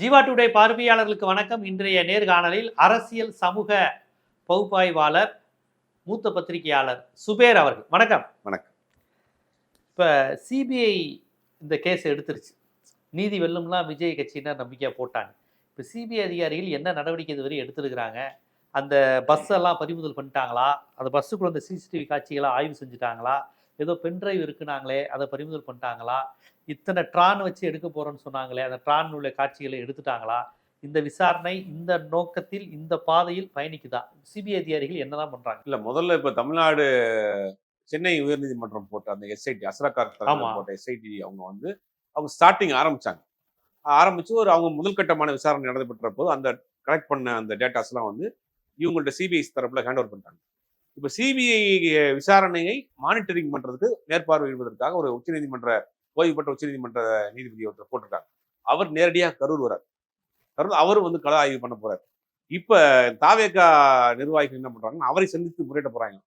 Jeeva today பார்வையாளர்களுக்கு வணக்கம். இன்றைய நேர்காணலில் அரசியல் சமூக பகுப்பாய்வாளர் மூத்த பத்திரிகையாளர் சுபேர் அவர்கள். வணக்கம். வணக்கம். இப்போ சிபிஐ இந்த கேஸ் எடுத்துருச்சு. நீதி வெல்லும்லாம் விஜய் கட்சியினர் நம்பிக்கையாக போட்டாங்க. இப்போ சிபிஐ அதிகாரிகள் என்ன நடவடிக்கை இதுவரை எடுத்திருக்கிறாங்க? அந்த பஸ் எல்லாம் பறிமுதல் பண்ணிட்டாங்களா? அந்த பஸ்ஸுக்குள்ள அந்த சிசிடிவி காட்சிகளை ஆய்வு செஞ்சுட்டாங்களா? ஏதோ பென்ட்ரைவ் இருக்குனாங்களே அதை பறிமுதல் பண்ணிட்டாங்களா? இத்தனை ட்ரான் வச்சு எடுக்க போறோம்னு சொன்னாங்களே அந்த ட்ரான் உள்ள காட்சிகளை எடுத்துட்டாங்களா? இந்த விசாரணை இந்த நோக்கத்தில் இந்த பாதையில் பயணிக்குதா? சிபிஐ அதிகாரிகள் என்னதான் பண்றாங்க? இல்ல முதல்ல இப்ப தமிழ்நாடு சென்னை உயர்நீதிமன்றம் போட்ட அந்த எஸ்ஐடி அசரக்கார் போட்ட எஸ்ஐடி அவங்க வந்து அவங்க ஸ்டார்டிங் ஆரம்பிச்சாங்க. ஆரம்பிச்சு ஒரு அவங்க முதல் கட்டமான விசாரணை நடைபெற்ற போது அந்த கலெக்ட் பண்ண அந்த டேட்டாஸ் எல்லாம் வந்து இவங்கள்ட்ட சிபிஐ தரப்புல ஹேண்ட் ஓவர் பண்ணிட்டாங்க. இப்ப சிபிஐ விசாரணையை மானிட்டரிங் பண்றதுக்கு மேற்பார்வையிடுவதற்காக ஒரு உச்சநீதிமன்ற ஓய்வு பெற்ற உச்சநீதிமன்ற நீதிபதி ஒருத்தர் போட்டிருக்காங்க அவர் நேரடியாக கரூர் வரார். கரூர் அவர் வந்து கள ஆய்வு பண்ண போறார். இப்ப தாவேக்கா நிர்வாகிகள் என்ன பண்றாங்கன்னா அவரை சந்தித்து முறையிட போறாங்க.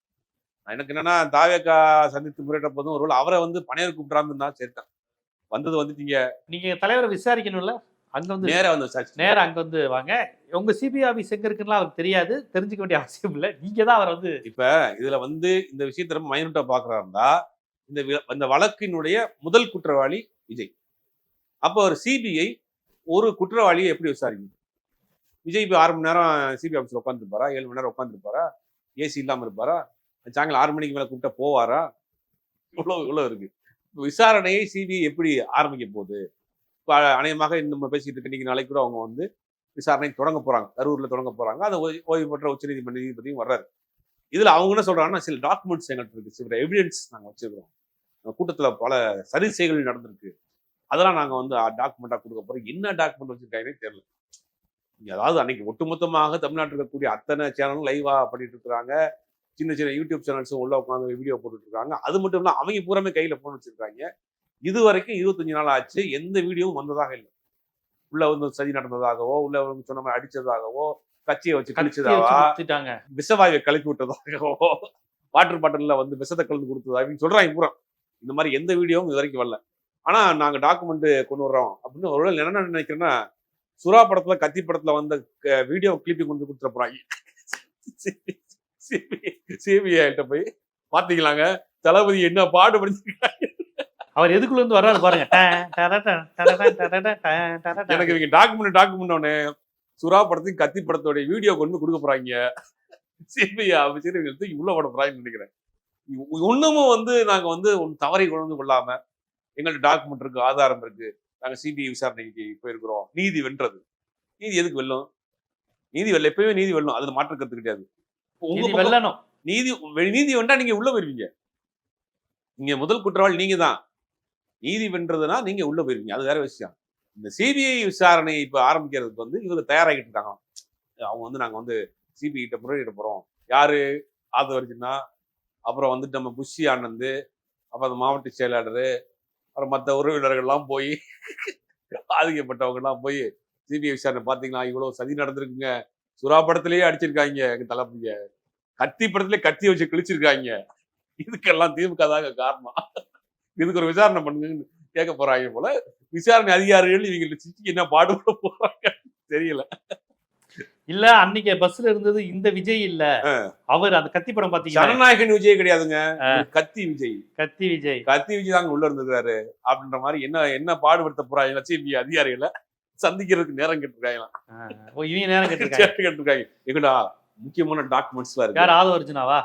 எனக்கு என்னன்னா தாவேக்கா சந்தித்து முறையிட்ட போதும் ஒருவேளை அவரை வந்து பணையர் கூப்பிடாம இருந்தா சரிதான் வந்தது வந்துட்டீங்க நீங்க தலைவரை விசாரிக்கணும்ல? அங்க வந்து நேரா வந்து விசாரிச்சு நேரா அங்க வந்து வாங்க. உங்க சிபிஐ ஆபீஸ் எங்க இருக்குன்னு அவருக்கு தெரியாது. தெரிஞ்சுக்க வேண்டிய அவசியம் இல்லை. நீங்க தான் அவர் வந்து இப்ப இதுல வந்து இந்த விஷயத்தை ரொம்ப மைனூட்டா பாக்குறா இருந்தா இந்த வி- இந்த வழக்கினுடைய முதல் குற்றவாளி விஜய். அப்போ ஒரு சிபிஐ ஒரு குற்றவாளியை எப்படி விசாரிக்கும் விஜய் இப்போ ஆறு மணி நேரம் சிபிஐ ஆஃபீஸில் உட்காந்துருப்பாரா ஏழு மணி நேரம் உட்காந்துருப்பாரா ஏசி இல்லாமல் இருப்பாரா? சாயங்காலம் ஆறு மணிக்கு மேலே கூப்பிட்டா போவாரா? இவ்வளோ இவ்வளோ இருக்கு. விசாரணையை சிபிஐ எப்படி ஆரம்பிக்க போகுது? இப்போ அநேகமாக இன்னும் நம்ம பேசிக்கிட்டு இருக்க இன்னைக்கு நாளைக்கு கூட அவங்க வந்து விசாரணை தொடங்க போறாங்க. கரூரில் தொடங்க போறாங்க. அந்த ஓய்வு பெற்ற உச்சநீதிமன்ற நீதிபதியும் வர்றாரு. இதில் அவங்க என்ன சொல்றாங்கன்னா சில டாக்குமெண்ட்ஸ் எங்கள்கிட்ட இருக்கு. சில எவிடன்ஸ் நாங்கள் வச்சிருக்கிறோம். கூட்டத்துல பல சரி செய்கள் நடந்திருக்கு. அதெல்லாம் நாங்க வந்து டாக்குமெண்டா கொடுக்க போறோம். என்ன டாக்குமெண்ட் வச்சிருக்காங்கன்னே தெரியல. அதாவது அன்னைக்கு ஒட்டுமொத்தமாக தமிழ்நாட்டில் இருக்கக்கூடிய அத்தனை சேனலும் லைவா பண்ணிட்டு இருக்காங்க சின்ன சின்ன யூடியூப் சேனல்ஸும் உள்ள உட்காந்து வீடியோ போட்டுட்டு இருக்காங்க. அது மட்டும் இல்ல அவங்க பூராமே கையில போன் வச்சிருக்காங்க. இது வரைக்கும் இருபத்தஞ்சு நாள் ஆச்சு. எந்த வீடியோவும் வந்ததாக இல்லை. உள்ள வந்து சதி நடந்ததாகவோ உள்ள வந்து சொன்ன மாதிரி அடிச்சதாகவோ கட்சியை வச்சு கொடுத்துட்டாங்க விஷவாயுவை கலக்கி விட்டதாகவோ வாட்டர் பாட்டில்ல வந்து விஷத்தை கலந்து கொடுத்ததா அப்படின்னு சொல்றாங்க பூரா. இந்த மாதிரி எந்த வீடியோவும் இது வரைக்கும் வரல ஆனா நாங்க டாக்குமெண்ட் கொண்டு வர்றோம் அப்படின்னு ஒருவேளை என்ன நினைக்கிறேன்னா சுறா படத்துல கத்தி படத்துல வந்த வீடியோ கிளிப்பிங் கொண்டு கொடுத்துட போறாங்க சிபிஐட்ட போய் பாத்தீங்களாங்க தளபதி என்ன பாடுபடுத்தி அவர் எதுக்குள்ள இருந்து வர்றாரு பாருங்க. எனக்கு இவங்க டாக்குமெண்ட் டாக்குமெண்ட் ஒண்ணு சுறா படத்தையும் கத்தி படத்தோட வீடியோ கொண்டு கொடுக்க போறாங்க சிபிஐ ஆஃபீஸர் இவங்க உள்ள போட போறாங்கன்னு நினைக்கிறேன் இன்னமும் வந்து நாங்க வந்து ஒன்று தவறை கொண்டு கொள்ளாம எங்கள்ட்ட டாக்குமெண்ட் இருக்கு ஆதாரம் இருக்கு நாங்க சிபிஐ விசாரணைக்கு போயிருக்கிறோம் நீதி வென்றது. நீதி எதுக்கு வெல்லும்? நீதி வெல்ல எப்பயுமே நீதி வெல்லும் அதுல மாற்று கருத்து கிடையாது. உங்க வெல்லணும். நீதி நீதி வென்றா நீங்க உள்ள போயிருவீங்க. நீங்க முதல் குற்றவாளி நீங்க தான் நீதி வென்றதுன்னா நீங்க உள்ள போயிருவீங்க அது வேற விஷயம். இந்த சிபிஐ விசாரணை இப்ப ஆரம்பிக்கிறதுக்கு வந்து இவங்க தயாராகிட்டு இருக்காங்க. அவங்க வந்து நாங்க வந்து சிபிஐ கிட்ட முறையிட போறோம். யாரு ஆதவர்ஜுனா அப்புறம் வந்துட்டு நம்ம புஷி ஆனந்து அப்புறம் அந்த மாவட்ட செயலாளர் அப்புறம் மற்ற உறவினர்கள்லாம் போய் பாதிக்கப்பட்டவங்கலாம் போய் சிபிஐ விசாரணை பார்த்தீங்களா? இவ்வளோ சதி நடந்திருக்குங்க. சுறா படத்திலேயே அடிச்சிருக்காங்க. எங்கள் தளபதிய. கத்தி படத்துலேயே கத்தி வச்சு கிழிச்சிருக்காங்க. இதுக்கெல்லாம் திமுக தாங்க காரணம். இதுக்கு ஒரு விசாரணை பண்ணுங்கன்னு கேட்க போறாங்க போல. விசாரணை அதிகாரிகள் இவங்க சிக்கி என்ன பாடுபட போகிறாங்க தெரியல. இல்ல அன்னைக்கு பஸ்ல இருந்தது இந்த விஜய் இல்ல. அவர் அந்த கத்தி படம் பாத்தீங்கன்னா ஜனநாயகன் விஜய் கிடையாதுங்க. கத்தி விஜய். கத்தி விஜய். கத்தி விஜய் தாங்க உள்ள இருந்திருக்காரு அப்படின்ற மாதிரி என்ன என்ன பாடுபடுத்த போறாங்க? சிபி அதிகாரிகளை சந்திக்கிறதுக்கு நேரம் கேட்டிருக்காங்களாம் இவங்க நேரம் கேட்டிருக்காங்க. எங்கடா முக்கியமான டாக்குமெண்ட்ஸ் எல்லாம் இருக்கு. யார் ஆதவ அர்ஜுனாவா?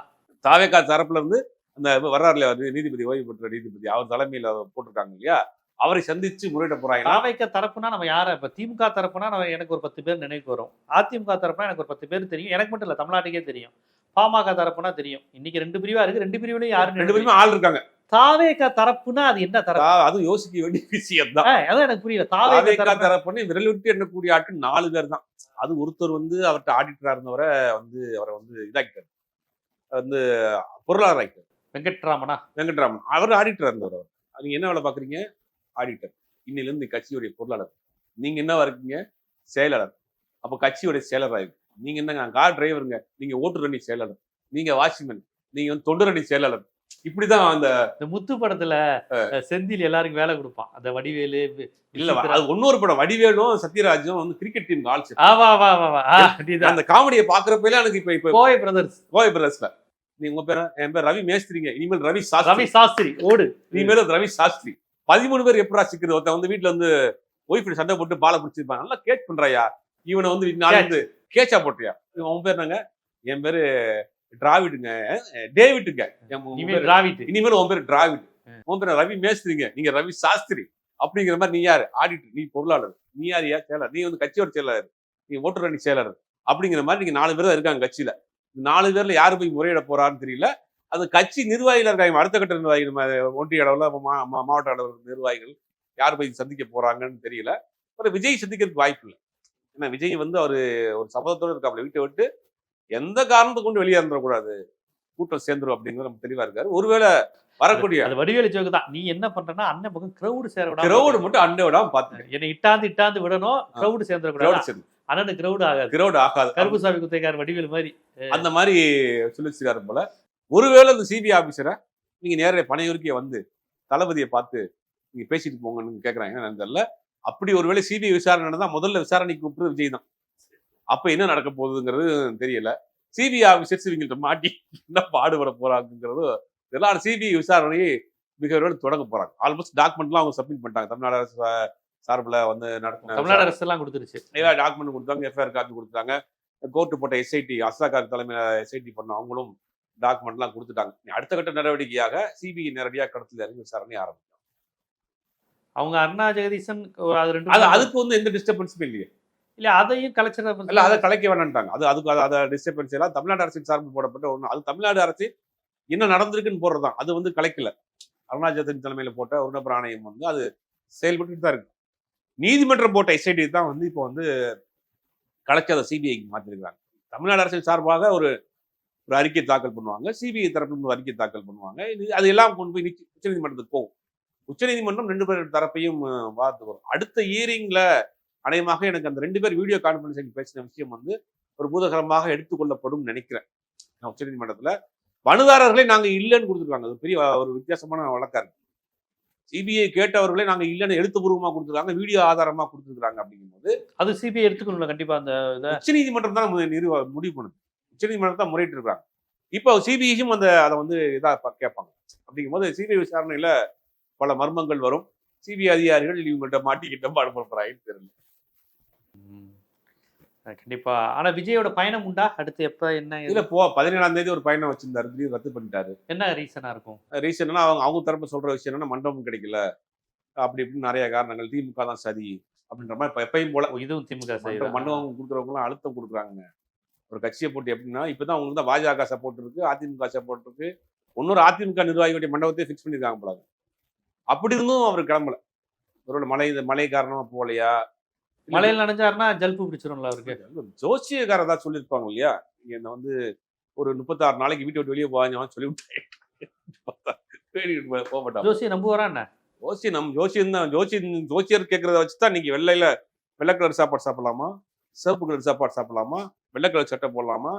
தாவேக்கா தரப்புல இருந்து அந்த வர்றாரு இல்லையா நீ- நீதிபதி ஓய்வு பெற்ற நீதிபதி. அவர் தலைமையில போட்டிருக்காங்க இல்லையா? அவரை சந்திச்சு முறையிட போறாங்க தாவைக்க தரப்புனா நம்ம யார? இப்ப திமுக தரப்புனா நம்ம எனக்கு ஒரு பத்து பேர் நினைவுக்கு வரும். அதிமுக தரப்புனா எனக்கு ஒரு பத்து பேர் தெரியும். எனக்கு மட்டும் இல்ல தமிழ்நாட்டுக்கே தெரியும். பாமக தரப்புனா தெரியும். இன்னைக்கு ரெண்டு பிரிவா இருக்கு. ரெண்டு பிரிவுலயும் யாரும் ரெண்டு பேருமே ஆள் இருக்காங்க. தாவேக்க தரப்புனா அது என்ன தரப்பு? தா- அதுவும் யோசிக்க வேண்டிய விஷயம் தான். அதான் எனக்கு புரியல. தரப்பு தரப்புன்னு விரல் விட்டு எண்ணக்கூடிய ஆட்கள் நாலு பேர் தான். அது ஒருத்தர் வந்து அவர்கிட்ட ஆடிட்டரா இருந்தவரை வந்து அவரை வந்து இதாக்கிட்டார். வந்து பொருளாதார ஆக்கிட்டார் வெங்கட்ராமனா? வெங்கட்ராமன். அவர் ஆடிட்டரா இருந்தவர் அவர். நீங்க என்ன வேலை பாக்குறீங்க ஆடிட்டர் இன்னில இருந்து கட்சியுடைய பொருளாளர். நீங்க என்னவா இருக்கீங்க? செயலாளர். அப்ப கட்சியுடைய செயலராக இருக்கு. நீங்க என்னங்க கார் டிரைவருங்க. நீங்க ஓட்டுரணி செயலாளர். நீங்க வாட்ச்மேன். நீங்க வந்து தொண்டரணி செயலாளர். இப்படிதான் அந்த முத்து படத்துல செந்தில் எல்லாருக்கும் வேலை கொடுப்பான். அந்த வடிவேலு இல்ல. அது இன்னொரு படம். வடிவேலும் சத்யராஜும் வந்து கிரிக்கெட் டீம் ஆள் set. ஆ, வா வா வா. அந்த காமெடியை பாக்குறப்ப எனக்கு இப்ப இப்ப கோவை பிரதர்ஸ் கோவை பிரதர்ஸ்ல நீ உங்க பேர் என் பேர் ரவி மேஸ்திரிங்க. இனிமேல் ரவி ரவி சாஸ்திரி சாஸ்திரி. ஓடு. இனிமேல் ரவி சாஸ்திரி. பதிமூணு பேர் எப்படா சிக்கிறது ஒருத்தன் வந்து வீட்டுல வந்து ஒய்ஃப் சண்டை போட்டு பாலை பிடிச்சிருப்பான் நல்லா கேட்ச் பண்றாயா இவனை வந்து நாலு வந்து கேட்சா போட்டியா? உன் பேர் என்னங்க? என் பேரு டிராவிடுங்க டேவிட்டுங்க. இனிமேல் உன் பேர் டிராவிட் உன் பேர் ரவி மேஸ்திரிங்க. நீங்க ரவி சாஸ்திரி. அப்படிங்கிற மாதிரி நீ யாரு? ஆடிட்டர். நீ பொருளாளர். நீ யாரியா செயலர் நீ வந்து கட்சியோட செயலர் நீ ஓட்டுற அணி செயலர் அப்படிங்கிற மாதிரி நீங்க நாலு பேர் தான் இருக்காங்க கட்சியில. நாலு பேர்ல யாரு போய் முறையிட போறான்னு தெரியல. அது கட்சி நிர்வாகிகள் இருக்காங்க அடுத்த கட்ட நிர்வாகிகள் ஒன்றிய அளவுல மாவட்ட அளவில் நிர்வாகிகள் யார் போய் சந்திக்க போறாங்கன்னு தெரியல. அப்புறம் விஜய் சந்திக்கிறதுக்கு வாய்ப்பு இல்லை. ஏன்னா விஜய் வந்து அவரு ஒரு சபதத்தோட இருக்காப்புல. வீட்டை விட்டு எந்த காரணத்தை கொண்டு வெளியே இருந்துடக்கூடாது கூட்டம் சேர்ந்துரும் அப்படிங்கிறது நம்ம தெளிவா இருக்காரு. ஒருவேளை வரக்கூடிய அது வடிவேலு ஜோக்கு தான். நீ என்ன பண்றனா அண்ணன் பக்கம் கிரௌடு சேர விடாம கிரௌடு மட்டும் அண்டை விடாம பாத்துக்க என்னை இட்டாந்து இட்டாந்து விடணும். கிரௌடு சேர்ந்துட கூடாது? அண்ணனுக்கு கிரௌடு ஆகாது. கிரௌடு ஆகாது. கருப்புசாமி குத்தைக்கார வடிவேலு மாதிரி அந்த மாதிரி சொல்லி வச்சிருக்காரு போல. ஒருவேளை இந்த சிபிஐ ஆபீசரை நீங்க நேரடியாக பனையூருக்கே வந்து தளபதியை பார்த்து நீங்க பேசிட்டு போங்கன்னு கேக்குறாங்க. என்னன்னு தெரியல. அப்படி ஒருவேளை சிபிஐ விசாரணை நடந்தா முதல்ல விசாரணைக்கு கூப்பிட்டு விஜய் தான். அப்ப என்ன நடக்க போகுதுங்கிறது தெரியல. சிபிஐ ஆபீசர்ஸ் இவங்கள்ட்ட மாட்டி என்ன பாடுபட போறாங்கிறது இதெல்லாம் சிபிஐ விசாரணையை மிக விரைவில் தொடங்க போறாங்க. ஆல்மோஸ்ட் டாக்குமெண்ட்லாம் அவங்க சப்மிட் பண்ணிட்டாங்க. தமிழ்நாடு அரசு சார்புல வந்து நடத்தின தமிழ்நாடு அரசு எல்லாம் கொடுத்துருச்சு. எல்லா டாக்குமெண்ட் கொடுத்தாங்க. எஃப்ஐஆர் காப்பி கொடுத்தாங்க கோர்ட்டு போட்ட எஸ்ஐடி அசாக்கார் தலைமையில் எஸ்ஐடி பண்ண அவங்களும் டாக்குமெண்ட்லாம் கொடுத்துட்டாங்க. அடுத்த கட்ட நடவடிக்கையாக சிபிஐ நேரடியாக கடத்தல் இறங்கி விசாரணை ஆரம்பிக்கும். அவங்க அண்ணா ஜெகதீசன் ஒரு அது ரெண்டு அது அதுக்கு வந்து எந்த டிஸ்டர்பன்ஸுமே இல்லையே. இல்ல அதையும் கலைச்சர இல்ல அதை கலைக்க வேணான்ட்டாங்க அது அதுக்கு அது- டிஸ்டர்பன்ஸ் எல்லாம் தமிழ்நாடு அரசின் சார்பில் போடப்பட்ட ஒண்ணு. அது தமிழ்நாடு அரசு என்ன நடந்திருக்குன்னு போடுறதுதான். அது வந்து கலைக்கல. அருணாச்சலத்தின் தலைமையில போட்ட ஒரு நபர் ஆணையம் வந்து அது செயல்பட்டு தான் இருக்கு. நீதிமன்றம் போட்ட எஸ்ஐடி தான் வந்து இப்போ வந்து கலைச்சு அதை சிபிஐக்கு மாத்திருக்காங்க தமிழ்நாடு அரசின் சார்பாக ஒரு ஒரு அறிக்கை தாக்கல் பண்ணுவாங்க. சிபிஐ தரப்புல ஒரு அறிக்கை தாக்கல் பண்ணுவாங்க. இது அது எல்லாம் கொண்டு போய் உச்சநீதிமன்றத்துக்கு போகும் உச்சநீதிமன்றம் ரெண்டு பேர் தரப்பையும் அஹ், வார்த்து வரும். அடுத்த இயரிங்ல அநேகமாக எனக்கு அந்த ரெண்டு பேர் வீடியோ கான்ஃபரன்சிங் பேசின விஷயம் வந்து ஒரு பூதகரமாக எடுத்துக்கொள்ளப்படும் நினைக்கிறேன். நான் உச்சநீதிமன்றத்துல மனுதாரர்களே நாங்க இல்லைன்னு கொடுத்துருக்காங்க. அது பெரிய ஒரு வித்தியாசமான வழக்கா இருக்கு சிபிஐ கேட்டவர்களே நாங்க இல்லைன்னு எழுத்துப்பூர்வமா கொடுத்துருக்காங்க. வீடியோ ஆதாரமா கொடுத்துருக்காங்க அப்படிங்கும்போது அது சிபிஐ எடுத்துக்கணும்ல கண்டிப்பா அந்த உச்சநீதிமன்றம் தான் நிறுவ முடிவு பண்ணுது. உச்சநீதிமன்றம் தான் முறையிட்டு இருக்காங்க இப்போ சிபிஐயும் அந்த அதை வந்து இதா ப- கேட்பாங்க. அப்படிங்கும்போது சிபிஐ விசாரணையில பல மர்மங்கள் வரும். சிபிஐ அதிகாரிகள் இவங்கள்ட்ட மாட்டிக்கிட்ட பாடுபட போறாங்கன்னு தெரியல. கண்டிப்பா. ஆனா விஜயோட பயணம் உண்டா? அடுத்து எப்ப என்ன இது? போ பதினேழாம் தேதி ஒரு பயணம் வச்சிருந்தாரு. ரத்து பண்ணிட்டாரு. என்ன ரீசனா இருக்கும்? ரீசன் என்ன அவங்க அவங்க தரப்பு சொல்ற விஷயம் என்னன்னா மண்டபம் கிடைக்கல. அப்படி இப்படின்னு நிறைய காரணங்கள். திமுக தான் சதி அப்படின்ற மாதிரி எப்பயும் போல இதுவும் திமுக மண்டபம் செய்யுதா? மண்டபம் கொடுக்குறவங்களாம் அழுத்தம் கொடுக்குறாங்க. ஒரு கட்சியை போட்டு எப்படின்னா இப்பதான் அவங்களுக்கு தான் பாஜக சப்போர்ட் இருக்கு அதிமுக சப்போர்ட் இருக்கு இன்னொரு அதிமுக நிர்வாகிகளுடைய மண்டபத்தை ஃபிக்ஸ் பண்ணிருக்காங்க போல அப்படி இருந்தும் அவர் கிளம்பல. ஒருவேளை மழை மழை காரணமா போகலையா? மழையில நனைஞ்சாருன்னா ஜல்பு பிடிச்சிரும்ல அவருக்கு. ஜோசியக்காரர் தான் சொல்லியிருப்பாங்க இல்லையா? என்ன வந்து ஒரு முப்பத்தாறு நாளைக்கு வீட்டை விட்டு வெளியே போவாங்க சொல்லிவிட்டேன் போக மாட்டாங்க ஜோசி நம்புவாரா என்ன? ஜோசியம் நம்ம ஜோசியம் தான் ஜோசியம் ஜோசியர் கேட்கறத வச்சு தான் நீங்க வெள்ளையில வெள்ளை கலர் சாப்பாடு சாப்பிடலாமா? சிவப்பு கலர் சாப்பாடு சாப்பிடலாமா? வெள்ளை கலர் சட்டை போடலாமா?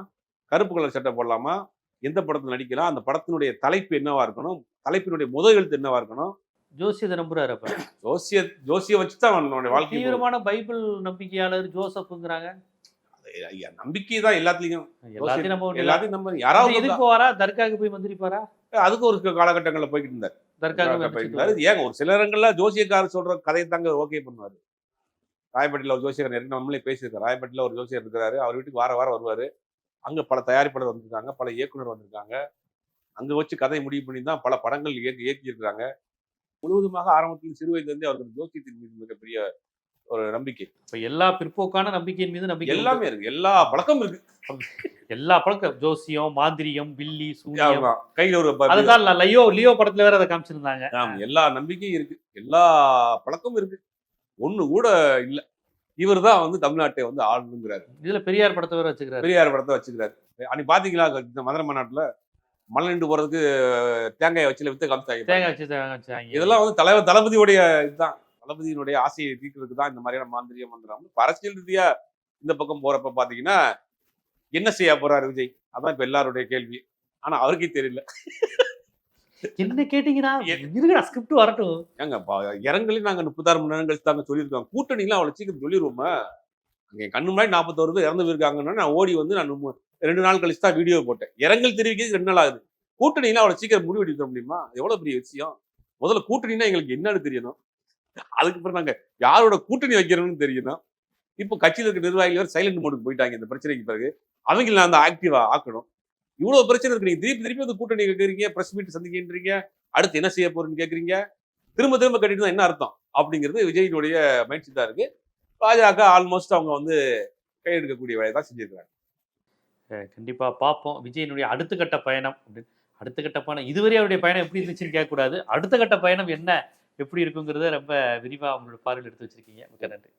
கருப்பு கலர் சட்டை போடலாமா? எந்த படத்துல நடிக்கலாம் அந்த படத்தினுடைய தலைப்பு என்னவா இருக்கணும்? தலைப்பினுடைய முதல் எழுத்து என்னவா இருக்கணும்? ஜோசி இதை நம்புறாரு அப்ப. ஜோசிய ஜோசிய வச்சு தான் வாழ்க்கை. தீவிரமான பைபிள் நம்பிக்கையாளர் ஜோசப்ங்கிறாங்க நம்பிக்கை தான் எல்லாத்துலயும். எல்லாத்தையும் வேண்டியது. எல்லாத்தையும் நம்ம யாராவது இதுக்கு போவாரா தர்காவுக்கு போய் மந்திரிப்பாரா அதுக்கு ஒரு காலகட்டங்கள்ல போய்கிட்டு இருந்தார். தர்காவுக்கு போய் போய்கிட்டு மந்திரிப்பாரு. இருந்தாரு. ஏங்க ஒரு சில இடங்கள்ல ஜோசியக்காரர் சொல்ற கதையை தாங்க ஓகே பண்ணுவாரு. ராயப்பேட்டையில ஒரு ஜோசியர் நிறைய நம்மளே பேசியிருக்கோம் ராயப்பேட்டையில ஒரு ஜோசியர் இருக்கிறாரு. அவர் வீட்டுக்கு வார வாரம் வருவாரு. அங்க பல தயாரிப்பாளர் வந்திருக்காங்க பல இயக்குனர் வந்திருக்காங்க. அங்க வச்சு கதை முடிவு பண்ணி தான் பல படங்கள் இயக்கி இயக்கி இருக்காங்க முழுவதுமாக ஆரம்பத்தில் சிறு வயதுலேருந்தே அவருக்கு ஜோசியத்தின் மீது மிகப்பெரிய ஒரு நம்பிக்கை. இப்ப எல்லா பிற்போக்கான நம்பிக்கையின் மீது நம்பிக்கை. எல்லாமே இருக்கு. எல்லா பழக்கமும் இருக்கு. எல்லா பழக்கம். ஜோசியம் மாந்திரியம் வில்லி சூனியம். ஆமா. கையில ஒரு அதுதான் லியோ லியோ படத்துல வேற அதை காமிச்சிருந்தாங்க. எல்லா நம்பிக்கையும் இருக்கு. எல்லா பழக்கமும் இருக்கு. ஒண்ணு கூட இல்ல. இவர் தான் வந்து தமிழ்நாட்டை வந்து ஆளுங்கிறாரு. இதுல பெரியார் படத்தை வேற வச்சுக்கிறாரு. பெரியார் படத்தை வச்சுக்கிறாரு. அன்னைக்கு பாத்தீங்களா இந்த மதுரை மாநாட்டுல? மலை நின்று போறதுக்கு தேங்காய் வச்சுல வித்து காமிச்சாங்க தேங்காய் வச்சு தேங்காய் வச்சாங்க இதெல்லாம் வந்து தலைவர் தளபதியுடைய இதுதான். தளபதியினுடைய ஆசையை தீர்க்கிறதுக்கு தான் இந்த மாதிரியான மாந்திரியம் வந்துடும் இப்ப அரசியல் ரீதியா இந்த பக்கம் போறப்ப பாத்தீங்கன்னா என்ன செய்ய போறாரு விஜய்? அதான் இப்ப எல்லாருடைய கேள்வி. ஆனா அவருக்கே தெரியல. என்ன கேட்டீங்கன்னா ஸ்கிரிப்ட் வரட்டும். ஏங்க இறங்கலே நாங்க முப்பத்தாறு மணி நேரம் கழிச்சு தாங்க சொல்லியிருக்கோம். கூட்டணிலாம் அவ்வளவு சீக்கிரம் சொல்லிடுவோமா அங்க கண்ணு முன்னாடி நாற்பத்தோரு பேர் இறந்து போயிருக்காங்கன்னா நான் ஓடி வந்து நான் ரெண்டு நாள் கழிச்சு தான் வீடியோ போட்டேன். இரங்கல் தெரிவிக்கிறது ரெண்டு நாள் ஆகுது. கூட்டணிலாம் அவ்வளவு சீக்கிரம் முடிவு எடுக்க முடியுமா? எவ்வளவு பெரிய விஷயம்? முதல்ல கூட்டணினா எங்களுக்கு என்னன்னு தெரியணும். அதுக்கப்புறம் நாங்க யாரோட கூட்டணி வைக்கிறோம்னு தெரியணும். இப்போ கட்சியில் இருக்க நிர்வாகிகள் சைலண்ட் மோடுக்கு போயிட்டாங்க இந்த பிரச்சனைக்கு பிறகு. அவங்கள நான் அந்த ஆக்டிவா ஆக்கணும். இவ்வளவு பிரச்சனை இருக்கு. நீங்க திருப்பி திருப்பி வந்து கூட்டணி கேட்கறீங்க பிரஸ் மீட் சந்திக்கின்றீங்க அடுத்து என்ன செய்ய போறேன்னு கேட்குறீங்க திரும்ப திரும்ப கட்டிட்டு தான் என்ன அர்த்தம் அப்படிங்கிறது விஜயினுடைய மைண்ட் தான் இருக்கு. பாஜக ஆல்மோஸ்ட் அவங்க வந்து கையெடுக்கக்கூடிய வேலையை தான் செஞ்சிருக்கிறாங்க. கண்டிப்பாக கண்டிப்பா பார்ப்போம். விஜயனுடைய அடுத்த கட்ட பயணம் அப்படின்னு அடுத்த கட்ட பயணம் இதுவரை அவருடைய பயணம் எப்படி இருந்துச்சுன்னு கேட்கக்கூடாது. அடுத்த கட்ட பயணம் என்ன எப்படி இருக்குங்கிறத ரொம்ப விரிவாக அவங்களோட பார்வையில் எடுத்து வச்சிருக்கீங்க. மிக நன்றி.